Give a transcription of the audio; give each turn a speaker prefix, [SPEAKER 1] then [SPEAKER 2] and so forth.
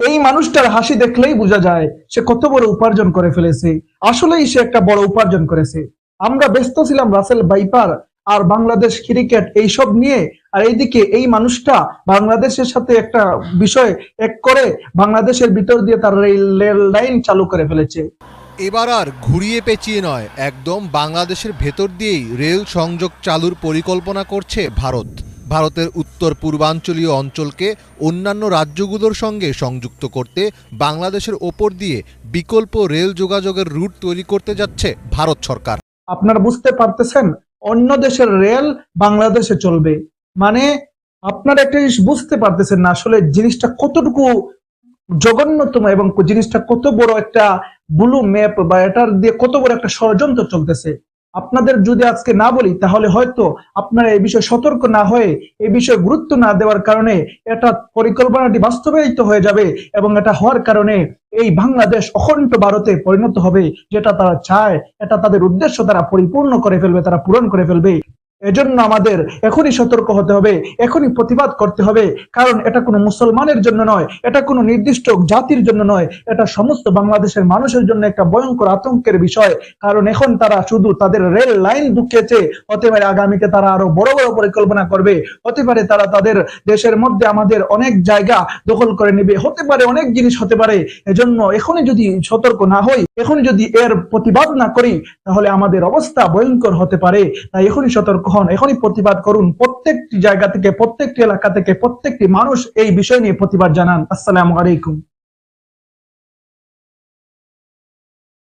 [SPEAKER 1] এই মানুষটার হাসি দেখলেই বোঝা যায় সে কত বড় উপার্জন করে ফেলেছে। আসলেই সে একটা বড় উপার্জন করেছে। আমরা ব্যস্ত ছিলাম রাসেল বাইপার আর বাংলাদেশ ক্রিকেট এইসব নিয়ে। আর এইদিকে এই মানুষটা বাংলাদেশের সাথে একটা বিষয় এক করে বাংলাদেশের ভিতর দিয়ে তার রেল লাইন চালু করে ফেলেছে।
[SPEAKER 2] এবার আর ঘুরিয়ে পেঁচিয়ে নয়, একদম বাংলাদেশের ভেতর দিয়েই রেল সংযোগ চালুর পরিকল্পনা করছে ভারত। ভারতের উত্তর পূর্বাঞ্চলীয় অঞ্চলকে অন্যান্য রাজ্যগুলোর সঙ্গে সংযুক্ত করতে বাংলাদেশের ওপর দিয়ে বিকল্প রেল যোগাযোগের রুট তৈরি করতে যাচ্ছে ভারত সরকার।
[SPEAKER 1] আপনারা বুঝতে পারতেছেন, অন্য দেশের রেল বাংলাদেশে চলবে। মানে আপনারা একটা জিনিস বুঝতে পারতেছেন না, আসলে জিনিসটা কতটুকু জঘন্যতম এবং জিনিসটা কত বড় একটা ব্লু ম্যাপ বা এটার দিয়ে কত বড় একটা ষড়যন্ত্র চলতেছে। আপনাদের যদি আজকে না বলি, তাহলে হয়তো আপনারা এই বিষয়ে সতর্ক না হয়ে এই বিষয়ে গুরুত্ব না দেওয়ার কারণে এটা পরিকল্পনাটি বাস্তবায়িত হয়ে যাবে এবং এটা হওয়ার কারণে এই বাংলাদেশ অখণ্ড ভারতে পরিণত হবে, যেটা তারা চায়, এটা তাদের উদ্দেশ্য তারা পরিপূর্ণ করে ফেলবে, তারা পূরণ করে ফেলবে। এজন্য আমাদের এখনই সতর্ক হতে হবে, এখনই প্রতিবাদ করতে হবে। কারণ এটা কোনো মুসলমানের জন্য নয়, এটা কোনো নির্দিষ্ট জাতির জন্য নয়, এটা সমস্ত বাংলাদেশের মানুষের জন্য একটা ভয়ঙ্কর আতঙ্কের বিষয়। কারণ এখন তারা শুধু তাদের রেল লাইন ঢুকিয়েছে হতে পারে আগামীতে তারা আরও বড় বড় পরিকল্পনা করবে। হতে পারে তারা তাদের দেশের মধ্যে আমাদের অনেক জায়গা দখল করে নেবে, হতে পারে অনেক জিনিস হতে পারে। এজন্য এখনই যদি সতর্ক না হই এখন যদি এর প্রতিবাদ না করি, তাহলে আমাদের অবস্থা ভয়ঙ্কর হতে পারে। তাই এখনই সতর্ক হন এখনই প্রতিবাদ করুন। প্রত্যেকটি জায়গা থেকে, প্রত্যেকটি এলাকা থেকে প্রত্যেকটি মানুষ এই বিষয় নিয়ে প্রতিবাদ জানান। আসসালামু আলাইকুম।